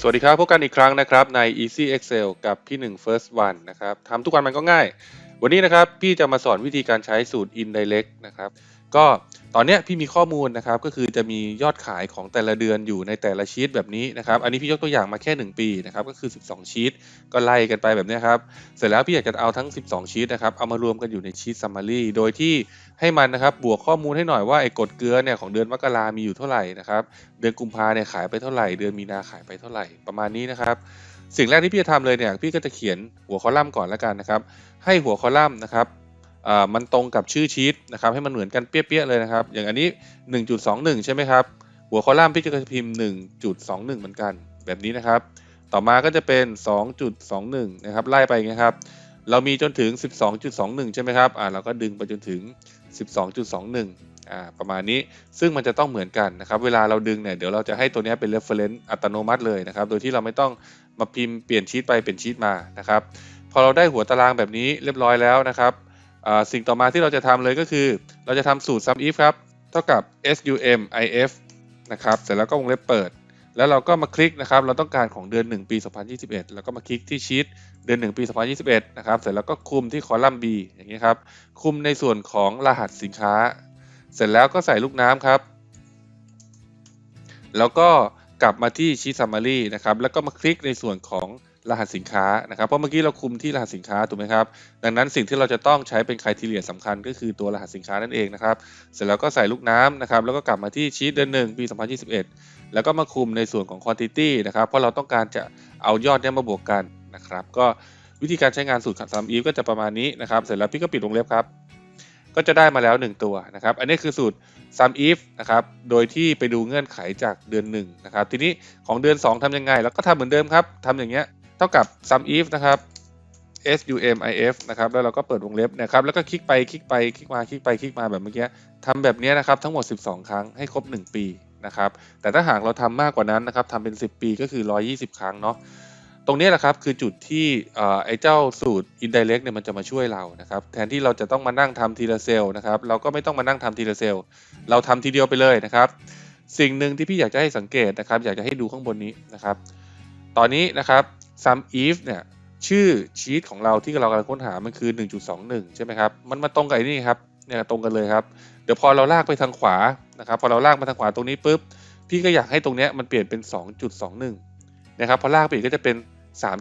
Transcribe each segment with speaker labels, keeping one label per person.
Speaker 1: สวัสดีครับพบกันอีกครั้งนะครับใน Easy Excel กับพี่หนึ่ง First One นะครับทำทุกวันมันก็ง่าย วันนี้นะครับพี่จะมาสอนวิธีการใช้สูตร Indirect นะครับ ก็ ตอนนี้พี่มีข้อมูลนะครับก็คือจะมียอดขายของแต่ละเดือนอยู่ในแต่ละชีตแบบนี้นะครับอันนี้พี่ยกตัวอย่างมาแค่ 1 ปีนะครับก็คือ 12 ชีตก็ไล่กันไปแบบนี้ครับเสร็จแล้วพี่อยากจะเอาทั้ง 12 ชีตนะครับเอามารวมกันอยู่ในชีต Summary โดยที่ให้มันนะครับบวกข้อมูลให้หน่อยว่าไอ้กฎเกลือเนี่ยของเดือนมกรามีอยู่เท่าไหร่นะครับเดือนกุมภาเนี่ยขายไปเท่าไหร่ เดือนมีนาขายไปเท่าไหร่ประมาณนี้นะครับสิ่งแรกที่พี่จะทำเลยเนี่ยพี่ก็จะเขียนหัวคอลัมน์ก่อนแล้วกันนะครับให้หัวคอลัมน์นะครับ มันตรงกับชื่อชีตนะครับให้มันเหมือนกันเปี้ยๆเลยนะครับ อย่างอันนี้ 1.21 ใช่ไหมครับ หัวคอลัมน์พี่จะพิมพ์ 1.21 เหมือนกัน แบบนี้นะครับ ต่อมาก็จะเป็น 2.21 นะครับไล่ไปอย่างเงี้ยครับ เรามีจนถึง 12.21 ใช่ไหมครับอ่าเราก็ดึงไปจนถึง 12.21 อ่าประมาณนี้ซึ่งมันจะต้องเหมือนกันนะครับ เวลาเราดึงเนี่ยเดี๋ยวเราจะให้ตัวนี้เป็น reference อัตโนมัติเลยนะครับ โดยที่เราไม่ต้องมาพิมพ์เปลี่ยนชีตไปเปลี่ยนชีตมานะครับ พอเราได้หัวตารางแบบนี้เรียบร้อยแล้วนะครับ สิ่งต่อมาที่เราจะทำเลยก็คือ เราจะทำสูตร sum if ครับ เท่ากับ sum if นะครับ เสร็จแล้วก็วงเล็บเปิด แล้วเราก็มาคลิกนะครับ เราต้องการของเดือน 1 ปี 2021 แล้วก็มาคลิกที่ชีตเดือน 1 ปี 2021 นะครับ เสร็จแล้วก็คุมที่คอลัมน์ B อย่างนี้ครับ คุมในส่วนของรหัสสินค้า เสร็จแล้วก็ใส่ลูกน้ำครับ แล้วก็กลับมาที่ชีต summary นะครับ แล้วก็มาคลิกในส่วนของ รหัสสินค้านะครับ เพราะเมื่อกี้เราคุมที่รหัสสินค้าถูกไหมครับ ดังนั้นสิ่งที่เราจะต้องใช้เป็น criteria สำคัญก็คือตัวรหัสสินค้านั่นเองนะครับ เสร็จแล้วก็ใส่ลูกน้ำนะครับ แล้วก็กลับมาที่ชีตเดือนหนึ่งปี 2021 แล้วก็มาคุมในส่วนของ quantity นะครับ เพราะเราต้องการจะเอายอดเนี้มาบวกกันนะครับ ก็วิธีการใช้งานสูตร sum if ก็จะประมาณนี้นะครับ เสร็จแล้วพี่ก็ปิดวงเล็บครับ ก็จะได้มาแล้ว 1 ตัวนะครับ อันนี้คือสูตร sum if นะครับ โดยที่ไปดูเงื่อนไขจากเดือน1นะครับ ทีนี้ของเดือน 2ทำยังไง แล้วก็ทำเหมือนเดิมครับทำอย่างเงี้ย เท่ากับ sum if นะครับ sum if นะครับแล้วเราก็เปิดวงเล็บนะครับแล้วก็คลิกไปคลิกไปคลิกมาคลิกไปคลิกมาแบบเมื่อกี้ทำแบบนี้นะครับทั้งหมด 12 ครั้งให้ครบ 1 ปีนะครับแต่ถ้าหากเราทำมากกว่านั้นนะครับทำเป็น 10 ปีก็คือ 120 ครั้งเนาะตรงนี้แหละครับคือจุดที่เอ่อไอ้เจ้าสูตร indirect เนี่ยมันจะมาช่วยเรานะครับแทนที่เราจะต้องมานั่งทำทีละเซลล์นะครับเราก็ไม่ต้องมานั่งทำทีละเซลล์เราทำทีเดียวไปเลยนะครับ สิ่งหนึ่งที่พี่อยากจะให้สังเกตนะครับ อยากจะให้ดูข้างบนนี้นะครับ ตอนนี้นะครับ sum if เนี่ยชื่อชีตของเราที่เรากำลังค้นหามันคือ 1.21 ใช่ไหมครับ มันมาตรงกับไอ้นี่ครับเนี่ยตรงกันเลยครับ เดี๋ยวพอเราลากไปทางขวานะครับพอเราลากมาทางขวาตรงนี้ปุ๊บพี่ก็อยากให้ตรงเนี้ยมันเปลี่ยนเป็น 2.21 นะครับพอลากไปอีกก็จะเป็น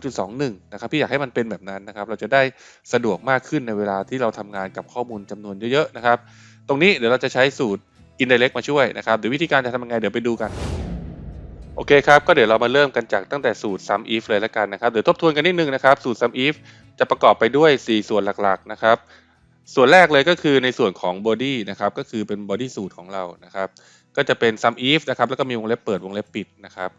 Speaker 1: 3.21 นะครับพี่อยากให้มันเป็นแบบนั้นนะครับ เราจะได้สะดวกมากขึ้นในเวลาที่เราทำงานกับข้อมูลจำนวนเยอะๆนะครับ ตรงนี้เดี๋ยวเราจะใช้สูตร indirect มาช่วยนะครับเดี๋ยววิธีการจะทำยังไงเดี๋ยวไปดูกัน โอเคครับ ก็เดี๋ยวเรามาเริ่มกันจากตั้งแต่สูตร sum if เลยแล้วกันนะครับเดี๋ยวทบทวนกันนิดนึงนะครับ สูตร sum if จะประกอบไปด้วย 4 ส่วนหลักๆนะครับ ส่วนแรกเลยก็คือในส่วนของ body นะครับก็คือเป็น body สูตรของเรานะครับ ก็จะเป็น sum if นะครับแล้วก็มีวงเล็บเปิดวงเล็บปิดนะครับ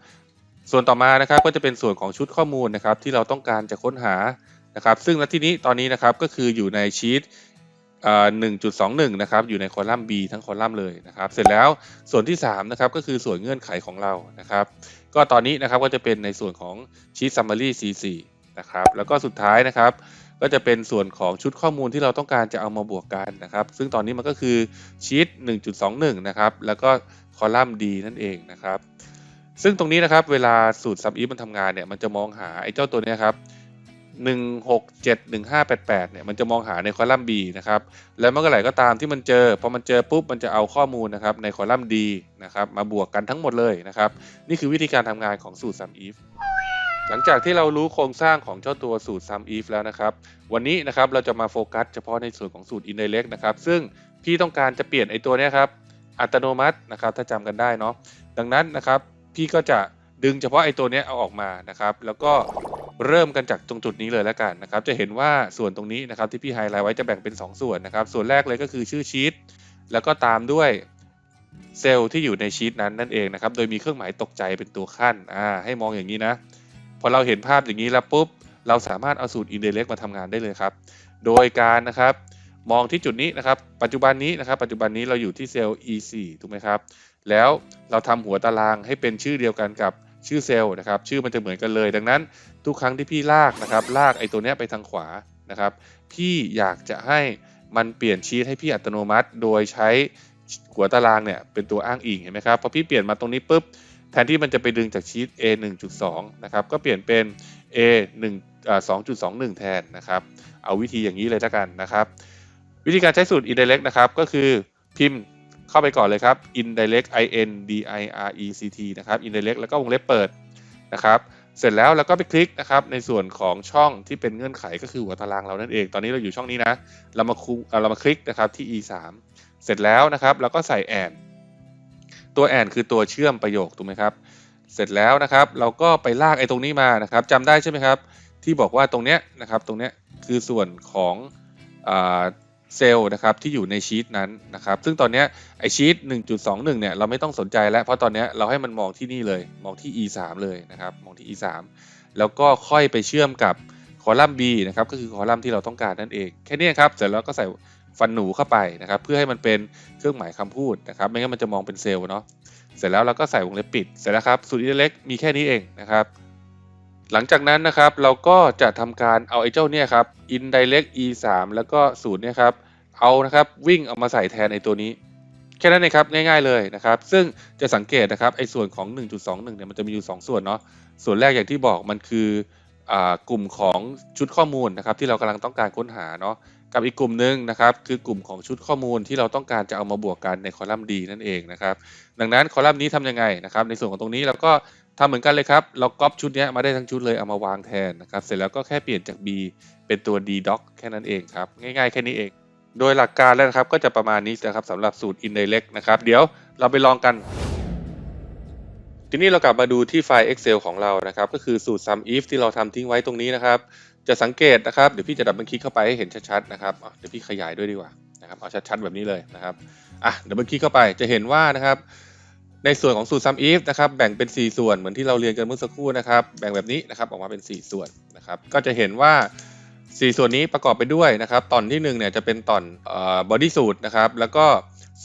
Speaker 1: ส่วนต่อมานะครับก็จะเป็นส่วนของชุดข้อมูลนะครับที่เราต้องการจะค้นหานะครับ ซึ่งณที่นี้ตอนนี้นะครับก็คืออยู่ในชีต หนึ่งจุดสองหนึ่งนะครับ อยู่ในคอลัมน์ B ทั้งคอลัมน์เลยนะครับ เสร็จแล้วส่วนที่ 3 นะครับ ก็คือส่วนเงื่อนไขของเรานะครับ ก็ตอนนี้นะครับก็จะเป็นในส่วนของชีต summary C4 นะครับ แล้วก็สุดท้ายนะครับ ก็จะเป็นส่วนของชุดข้อมูลที่เราต้องการจะเอามาบวกกันนะครับ ซึ่งตอนนี้มันก็คือชีต1.21 นะครับ แล้วก็คอลัมน์ D นั่นเองนะครับ ซึ่งตรงนี้นะครับ เวลาสูตร sum if มันทำงานเนี่ย มันจะมองหาไอ้เจ้าตัวนี้ครับ 167 1588เนี่ยมันจะมองหาในคอลัมน์ B นะครับแล้วเมื่อไหร่ก็ตามที่มันเจอพอมันเจอปุ๊บมันจะเอาข้อมูลนะครับในคอลัมน์ D นะครับมาบวกกันทั้งหมดเลยนะครับนี่คือวิธีการทำงานของสูตร sum if หลังจากที่เรารู้โครงสร้างของเจ้าตัวสูตร sum if แล้วนะครับ วันนี้นะครับเราจะมาโฟกัสเฉพาะในส่วนของสูตร indirect นะครับซึ่งพี่ต้องการจะเปลี่ยนไอตัวนี้ครับอัตโนมัตินะครับถ้าจำกันได้เนาะดังนั้นนะครับพี่ก็จะดึงเฉพาะไอ้ตัวนี้เอาออกมานะครับ แล้วก็ เริ่มกันจากตรงจุดนี้เลยแล้วกันนะครับจะเห็นว่าส่วนตรงนี้นะครับที่พี่ไฮไลท์ไว้จะแบ่งเป็น 2 ส่วนนะครับส่วนแรกเลยก็คือชื่อชีตแล้วก็ตามด้วยเซลล์ที่อยู่ในชีตนั้นนั่นเองนะครับโดยมีเครื่องหมายตกใจเป็นตัวขั้นอ่าให้มองอย่างนี้นะพอเราเห็นภาพอย่างนี้แล้วปุ๊บเราสามารถเอาสูตร indirect มาทำงานได้เลยครับ โดยการนะครับมองที่จุดนี้นะครับ ปัจจุบันนี้นะครับ ปัจจุบันนี้เราอยู่ที่เซลล์ E4 ถูกไหมครับ แล้วเราทำหัวตารางให้เป็นชื่อเดียวกันกับ ชื่อเซลล์นะครับชื่อมันจะเหมือนกันเลย ดังนั้นทุกครั้งที่พี่ลากนะครับลากไอ้ตัวเนี้ยไปทางขวานะครับพี่อยากจะให้มันเปลี่ยนชีตให้พี่อัตโนมัติ โดยใช้หัวตารางเนี่ยเป็นตัวอ้างอิงเห็นไหมครับพอพี่เปลี่ยนมาตรงนี้ปุ๊บแทนที่มันจะไปดึงจากชีต A 1.2นะครับก็เปลี่ยนเป็น A 1อ่า2.21 แทนนะครับเอาวิธีอย่างนี้เลยล้วกันนะครับ วิธีการใช้สูตร indirect นะครับก็คือพิมพ์ เข้าไปก่อนเลยครับ indirect i n d i r e c t นะครับ indirect แล้วก็วงเล็บเปิดนะครับ เสร็จแล้วเราก็ไปคลิกนะครับในส่วนของช่องที่เป็นเงื่อนไขก็คือหัวตารางเรานั่นเอง ตอนนี้เราอยู่ช่องนี้นะ เรามาคูเรามาคลิกนะครับที่ e 3เสร็จแล้วนะครับเราก็ใส่ and ตัว and คือตัวเชื่อมประโยคถูกไหมครับ เสร็จแล้วนะครับเราก็ไปลากไอ้ตรงนี้มานะครับจำได้ใช่ไหมครับ ที่บอกว่าตรงเนี้ยนะครับตรงเนี้ยคือส่วนของอ เซลล์นะครับที่อยู่ในชีตนั้นนะครับซึ่งตอนนี้ไอชีต1.21 เนี่ยเราไม่ต้องสนใจแล้ว เพราะตอนนี้เราให้มันมองที่นี่เลย มองที่ e 3 เลยนะครับมองที่ e 3 แล้วก็ค่อยไปเชื่อมกับคอลัมน์ b นะครับก็คือคอลัมน์ที่เราต้องการนั่นเอง แค่นี้ครับเสร็จแล้วก็ใส่ฟันหนูเข้าไปนะครับเพื่อให้มันเป็นเครื่องหมายคำพูดนะครับไม่งั้นมันจะมองเป็นเซลล์เนาะเสร็จแล้วเราก็ใส่วงเล็บปิดเสร็จแล้วครับสูตรอิเล็กมีแค่นี้เองนะครับ หลังจากนั้นนะครับเราก็จะทำการเอาไอ้เจ้าเนี่ยครับ indirect e 3แล้วก็สูตรเนี่ยครับเอานะครับวิ่งเอามาใส่แทนไอ้ตัวนี้ แค่นั้นเองครับง่ายๆเลยนะครับ ซึ่งจะสังเกตนะครับไอ้ส่วนของ 1.21เนี่ยมันจะมีอยู่ 2 ส่วนเนาะส่วนแรกอย่างที่บอกมันคืออากลุ่มของชุดข้อมูลนะครับที่เรากำลังต้องการค้นหาเนาะกับอีกกลุ่มหนึ่งนะครับคือกลุ่มของชุดข้อมูลที่เราต้องการจะเอามาบวกกันในคอลัมน์ D นั่นเองนะครับดังนั้นคอลัมน์นี้ทำยังไงนะครับในส่วนของตรงนี้เราก็ ทำเหมือนกันเลยครับ เราก๊อปชุดนี้มาได้ทั้งชุดเลยเอามาวางแทนนะครับ เสร็จแล้วก็แค่เปลี่ยนจาก B เป็นตัว D doc แค่นั้นเองครับ ง่ายๆ แค่นี้เอง โดยหลักการแล้วนะครับก็จะประมาณนี้นะครับสำหรับสูตร indirect นะครับ เดี๋ยวเราไปลองกัน ทีนี้เรากลับมาดูที่ไฟล์ Excel ของเรานะครับ ก็คือสูตร sum if ที่เราทำทิ้งไว้ตรงนี้นะครับ จะสังเกตนะครับ เดี๋ยวพี่จะดับเบิลคลิกเข้าไปให้เห็นชัดๆนะครับเดี๋ยวพี่ขยายด้วยดีกว่านะครับเอาชัดๆแบบนี้เลยนะครับอะดับเบิลคลิกเข้าไปจะเห็นว่านะครับ ในส่วนของสูตร sum if นะครับแบ่งเป็น 4 ส่วนเหมือนที่เราเรียนกันเมื่อสักครู่นะครับแบ่งแบบนี้นะครับออกมาเป็น 4 ส่วนนะครับก็จะเห็นว่า 4 ส่วนนี้ประกอบไปด้วยนะครับตอนที่1เนี่ยจะเป็นตอนบอดี้สูตรนะครับแล้วก็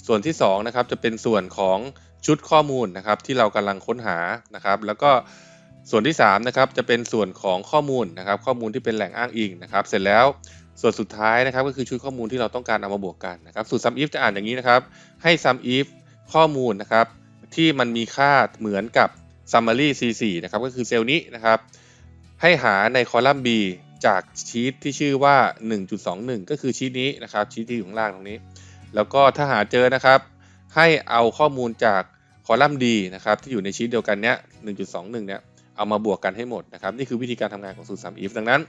Speaker 1: ส่วนที่2นะครับจะเป็นส่วนของชุดข้อมูลนะครับที่เรากำลังค้นหานะครับแล้วก็ส่วนที่3นะครับจะเป็นส่วนของข้อมูลนะครับข้อมูลที่เป็นแหล่งอ้างอิงนะครับเสร็จแล้วส่วนสุดท้ายนะครับก็คือชุดข้อมูลที่เราต้องการเอามาบวกกันนะครับสูตร sum if จะอ่านอย่างนี้นะครับให้ sum if ข้อมูลนะครับ ที่มันมีค่าเหมือนกับ summary C4 นะครับก็คือเซลล์นี้นะครับ ให้หาในคอลัมน์ B จากชีตที่ชื่อว่า 1.21 ก็คือชีตนี้นะครับชีตที่อยู่ข้างล่างตรงนี้ แล้วก็ถ้าหาเจอนะครับ ให้เอาข้อมูลจากคอลัมน์ D นะครับที่อยู่ในชีตเดียวกันเนี้ย1.21 เนี้ย เอามาบวกกันให้หมดนะครับนี่คือวิธีการทำงานของสูตร sum if ดังนั้น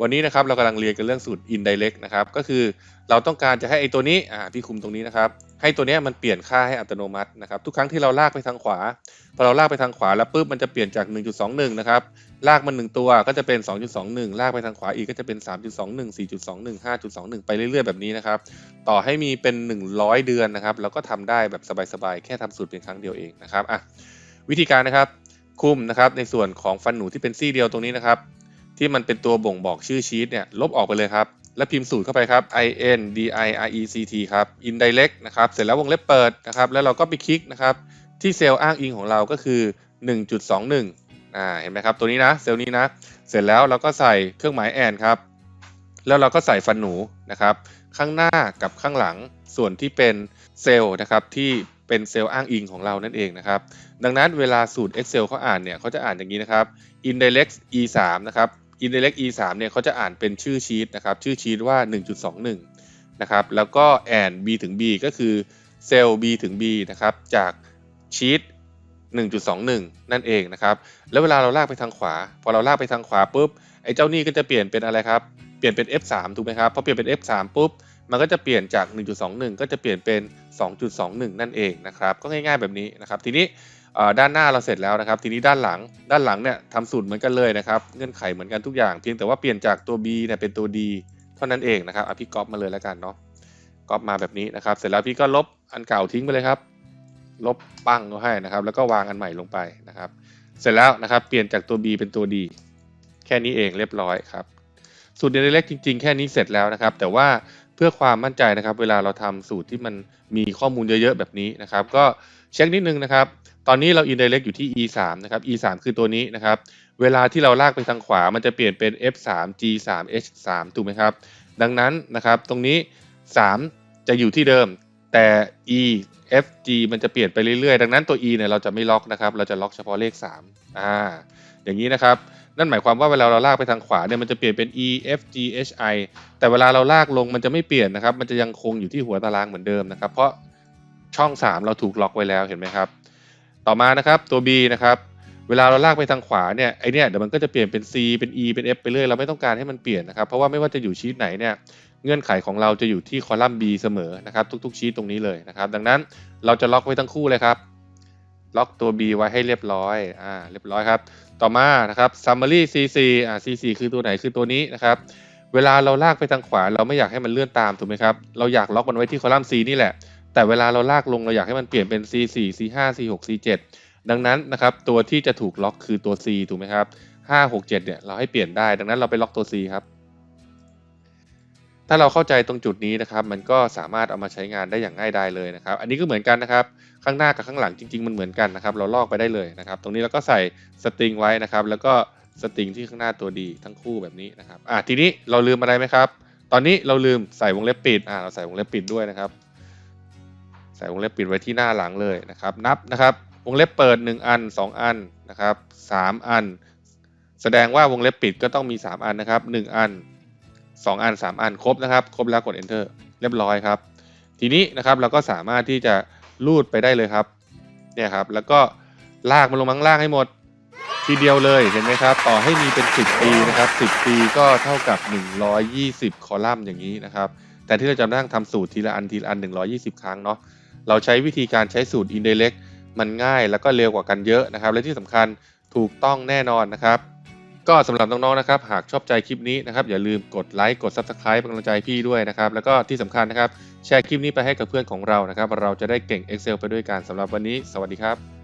Speaker 1: วันนี้นะครับเรากำลังเรียนกันเรื่องสูตร indirect นะครับก็คือเราต้องการจะให้ไอ้ตัวนี้อ่าพี่คุมตรงนี้นะครับให้ตัวนี้มันเปลี่ยนค่าให้อัตโนมัตินะครับทุกครั้งที่เราลากไปทางขวาพอเราลากไปทางขวาแล้วปุ๊บมันจะเปลี่ยนจาก 1.21 นะครับลากมัน 1 ตัวก็จะเป็น 2.21 ลากไปทางขวาอีกก็จะเป็น 3.21 4.21 5.21 ไปเรื่อยๆ แบบนี้นะครับต่อให้มีเป็น 100 เดือนนะครับเราก็ทำได้แบบสบายๆแค่ทำสูตรเพียงครั้งเดียวเองนะครับอะวิธีการนะครับ คุ้มนะครับในส่วนของฟันหนูที่เป็นซี่เดียวตรงนี้นะครับ ที่มันเป็นตัวบ่งบอกชื่อชีตเนี่ยลบออกไปเลยครับ แล้วพิมพ์สูตรเข้าไปครับ i n d i r e c t ครับ indirect นะครับเสร็จแล้ววงเล็บเปิดนะครับ แล้วเราก็ไปคลิกนะครับ ที่เซลล์อ้างอิงของเราก็คือ 1.21อ่าเห็นไหมครับตัวนี้นะเซลล์นี้นะ เสร็จแล้วเราก็ใส่เครื่องหมายแอนครับแล้วเราก็ใส่ฟันหนูนะครับ ข้างหน้ากับข้างหลังส่วนที่เป็นเซลล์นะครับที่ เป็นเซลล์อ้างอิงของเรานั่นเองนะครับ ดังนั้นเวลาสูตร Excel เขาอ่านเนี่ยเขาจะอ่านอย่างนี้นะครับ indirect e 3 นะครับ indirect e 3 เนี่ยเขาจะอ่านเป็นชื่อชีตนะครับ ชื่อชีตว่า 1.21 นะครับ แล้วก็ and b ถึง b ก็คือเซลล์ b ถึง b นะครับ จากชีต1.21 นั่นเองนะครับ แล้วเวลาเราลากไปทางขวา พอเราลากไปทางขวาปุ๊บ ไอ้เจ้านี่ก็จะเปลี่ยนเป็นอะไรครับ เปลี่ยนเป็น F3 ถูกไหมครับ พอเปลี่ยนเป็น F3 ปุ๊บ มันก็จะเปลี่ยนจาก 1.21 ก็จะเปลี่ยนเป็น 2.21 นั่นเองนะครับ ก็ง่ายๆแบบนี้นะครับ ทีนี้ด้านหน้าเราเสร็จแล้วนะครับ ทีนี้ด้านหลัง ด้านหลังเนี่ยทำสูตรเหมือนกันเลยนะครับ เงื่อนไขเหมือนกันทุกอย่าง เพียงแต่ว่าเปลี่ยนจากตัว B เนี่ยเป็นตัว D เท่านั้นเองนะครับอะพี่ก๊อปมาเลยแล้วกันเนาะ ก๊อปมาแบบนี้นะครับ เสร็จแล้วพี่ก็ลบอันเก่าทิ้งไปเลยครับ ลบปั้งก็ให้นะครับ แล้วก็วางอันใหม่ลงไปนะครับ เสร็จแล้วนะครับ เปลี่ยนจากตัว B เป็นตัว D แค่นี้เองเรียบร้อยครับ สูตรเดเล็กจริง ๆ แค่นี้เสร็จแล้วนะครับ แต่ว่า พื่อความมั่นใจนะครับ เวลาเราทำสูตรที่มันมีข้อมูลเยอะๆแบบนี้นะครับ ก็เช็คนิดนึงนะครับ ตอนนี้เรา indirect อยู่ที่ e 3นะครับ e 3คือตัวนี้นะครับ เวลาที่เราลากไปทางขวา มันจะเปลี่ยนเป็น f 3 g 3 h 3ถูกไหมครับ ดังนั้นนะครับ ตรงนี้ 3 จะอยู่ที่เดิม แต่ e f g มันจะเปลี่ยนไปเรื่อยๆ ดังนั้นตัว e เนี่ยเราจะไม่ล็อกนะครับ เราจะล็อกเฉพาะเลข3อ่า อย่างนี้นะครับ นั่นหมายความว่าเวลาเราลากไปทางขวาเนี่ยมันจะเปลี่ยนเป็น e f g h i แต่เวลาเราลากลงมันจะไม่เปลี่ยนนะครับ มันจะยังคงอยู่ที่หัวตารางเหมือนเดิมนะครับ เพราะช่อง 3 เราถูกล็อกไว้แล้วเห็นไหมครับ ต่อมานะครับตัว b นะครับเวลาเราลากไปทางขวาเนี่ยไอเนี่ยเดี๋ยวมันก็จะเปลี่ยนเป็น c เป็น e เป็น f ไปเรื่อยเราไม่ต้องการให้มันเปลี่ยนนะครับ เพราะว่าไม่ว่าจะอยู่ชีตไหนเนี่ยเงื่อนไขของเราจะอยู่ที่คอลัมน์ b เสมอนะครับ ทุกๆ ชีตตรงนี้เลยนะครับ ดังนั้นเราจะล็อกไว้ทั้งคู่เลยครับ ล็อกตัว b ไว้ให้เรียบร้อย อ่า เรียบร้อยครับ ต่อมานะครับ summary cc อ่า cc คือตัวไหนคือตัวนี้นะครับ เวลาเราลากไปทางขวา เราไม่อยากให้มันเลื่อนตามถูกไหมครับ เราอยากล็อกมันไว้ที่คอลัมน์ c นี่แหละ แต่เวลาเราลากลงเราอยากให้มันเปลี่ยนเป็น c 4 c 5 c 6 c 7 ดังนั้นนะครับตัวที่จะถูกล็อกคือตัว c ถูกไหมครับ5 6 7เนี่ยเราให้เปลี่ยนได้ ดังนั้นเราไปล็อกตัว c ครับ ถ้าเราเข้าใจตรงจุดนี้นะครับ มันก็สามารถเอามาใช้งานได้อย่างง่ายดายเลยนะครับ อันนี้ก็เหมือนกันนะครับ ข้างหน้ากับข้างหลังจริง ๆ มันเหมือนกันนะครับ เราลอกไปได้เลยนะครับ ตรงนี้เราก็ใส่สตริงไว้นะครับ แล้วก็สตริงที่ข้างหน้าตัวดีทั้งคู่แบบนี้นะครับ อะทีนี้เราลืมอะไรไหมครับ ตอนนี้เราลืมใส่วงเล็บปิด อ่าเราใส่วงเล็บปิดด้วยนะครับ ใส่วงเล็บปิดไว้ที่หน้าหลังเลยนะครับ นับนะครับ วงเล็บเปิด 1 อัน 2 อันนะครับ 3 อัน แสดงว่าวงเล็บปิดก็ต้องมี 3 อันนะครับ 1 อัน 2 อัน 3 อันครบนะครับ ครบแล้วกด enter เรียบร้อยครับ ทีนี้นะครับเราก็สามารถที่จะลูดไปได้เลยครับเนี่ยครับ แล้วก็ลากมันลงมาข้งล่างให้หมด ทีเดียวเลยเห็นไหมครับ ต่อให้มีเป็น 10 ปีนะครับ 10 ปีก็เท่ากับ 120 คอลัมน์อย่างนี้นะครับ แต่ที่เราจะนั่งทำสูตรทีละอันทีละอัน 120 ครั้งเนาะเราใช้วิธีการใช้สูตร indirect มันง่ายแล้วก็เร็วกว่ากันเยอะนะครับ และที่สำคัญถูกต้องแน่นอนนะครับ ก็สำหรับน้องๆนะครับ หากชอบใจคลิปนี้นะครับ อย่าลืมกดไลค์กด Subscribe เป็นกำลังใจพี่ด้วยนะครับ แล้วก็ที่สำคัญนะครับ แชร์คลิปนี้ไปให้กับเพื่อนของเรานะครับ เราจะได้เก่ง Excel ไปด้วยกันสำหรับวันนี้ สวัสดีครับ